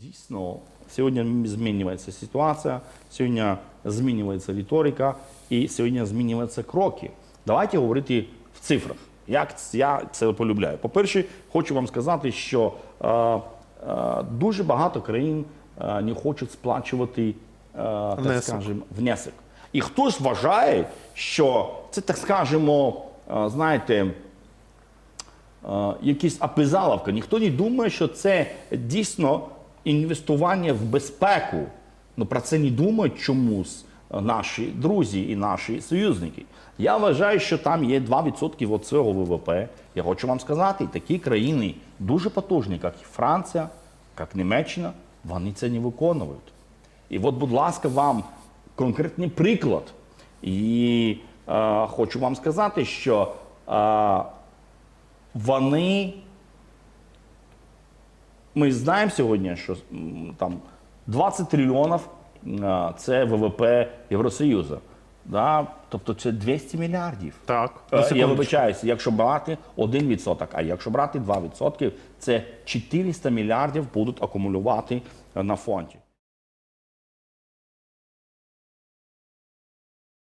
Дійсно, сьогодні змінюється ситуація, сьогодні змінюється риторика і сьогодні змінюються кроки. Давайте говорити в цифрах. Як я це полюбляю? По-перше, хочу вам сказати, що е, е, дуже багато країн е, не хочуть сплачувати е, так Внесок. внесок. І хтось вважає, що це, так скажемо, е, знаєте, е, якась апизаловка. Ніхто не думає, що це дійсно інвестування в безпеку. Ну про це не думають чомусь е, наші друзі і наші союзники. Я вважаю, що там є 2% від цього ВВП. Я хочу вам сказати, такі країни дуже потужні, як і Франція, як Німеччина, вони це не виконують. І от, будь ласка, вам конкретний приклад. І е, хочу вам сказати, що е, вони. Ми знаємо сьогодні, що там 20 трильйонів е, це ВВП Євросоюзу. Да? Тобто це 200 мільярдів. Так, Е, Я вибачаюся, якщо брати 1%, а якщо брати 2%, це 400 мільярдів будуть акумулювати на фонді.